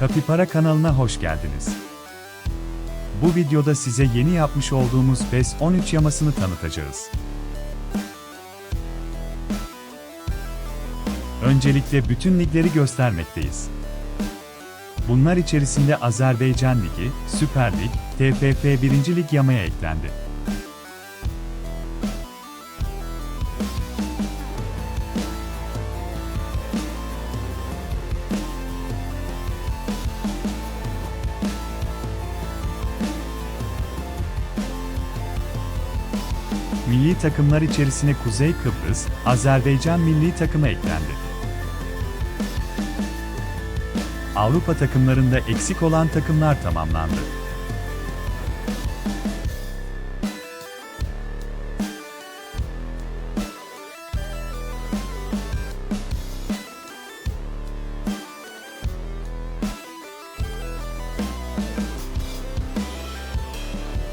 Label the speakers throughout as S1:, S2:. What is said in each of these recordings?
S1: Kapipara kanalına hoş geldiniz. Bu videoda size yeni yapmış olduğumuz PES 13 yamasını tanıtacağız. Öncelikle bütün ligleri göstermekteyiz. Bunlar içerisinde Azerbaycan Ligi, Süper Lig, TFF 1. Lig yamaya eklendi. Milli takımlar içerisine Kuzey Kıbrıs, Azerbaycan milli takımı eklendi. Avrupa takımlarında eksik olan takımlar tamamlandı.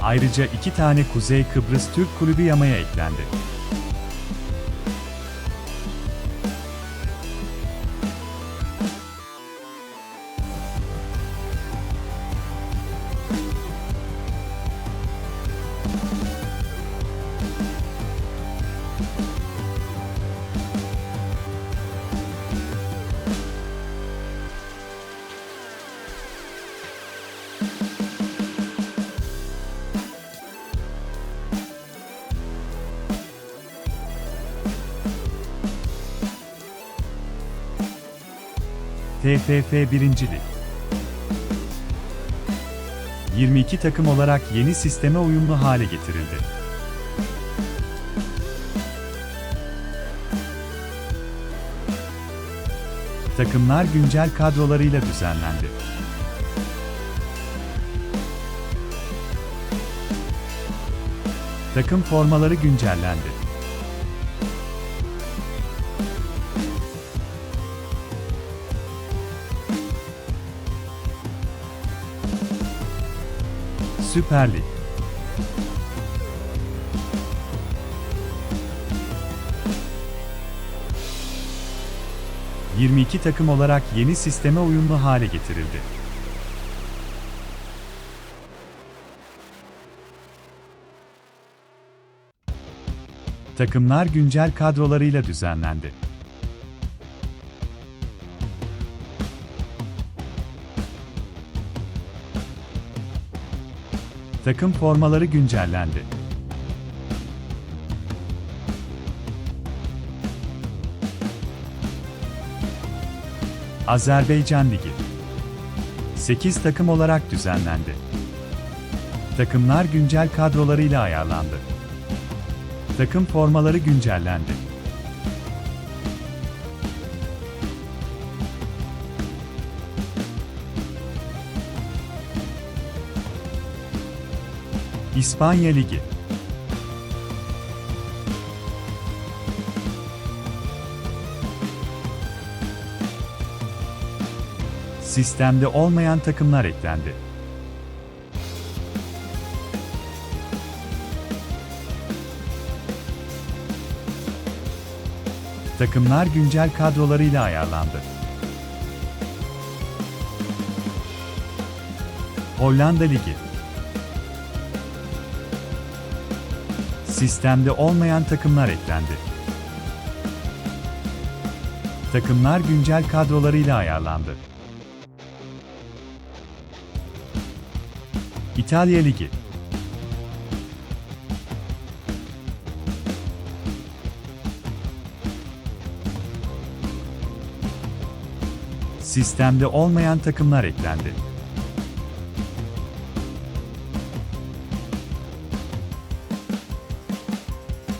S1: Ayrıca iki tane Kuzey Kıbrıs Türk kulübü yamaya eklendi. TFF 1. Lig 22 takım olarak yeni sisteme uyumlu hale getirildi. Takımlar güncel kadrolarıyla düzenlendi. Takım formaları güncellendi. Süper Lig ...22 takım olarak yeni sisteme uyumlu hale getirildi. Takımlar güncel kadrolarıyla düzenlendi. Takım formaları güncellendi. Azerbaycan Ligi 8 takım olarak düzenlendi. Takımlar güncel kadrolarıyla ayarlandı. Takım formaları güncellendi. İspanya Ligi Sistemde olmayan takımlar eklendi. Takımlar güncel kadrolarıyla ayarlandı. Hollanda Ligi Sistemde olmayan takımlar eklendi. Takımlar güncel kadrolarıyla ayarlandı. İtalya Ligi Sistemde olmayan takımlar eklendi.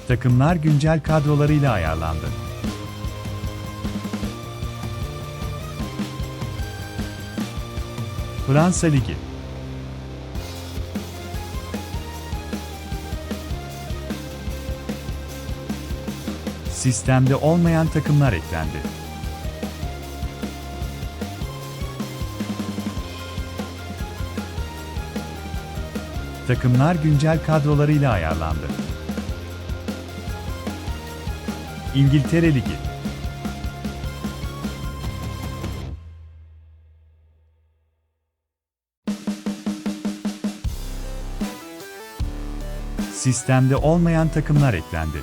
S1: Takımlar güncel kadrolarıyla ayarlandı. Fransa Ligi Sistemde olmayan takımlar eklendi. Takımlar güncel kadrolarıyla ayarlandı. İngiltere Ligi Sistemde olmayan takımlar eklendi.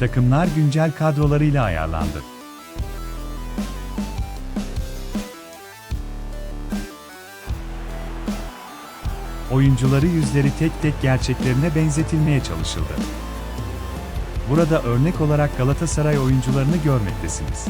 S1: Takımlar güncel kadrolarıyla ayarlandı. Oyuncuları yüzleri tek tek gerçeklerine benzetilmeye çalışıldı. Burada örnek olarak Galatasaray oyuncularını görmektesiniz.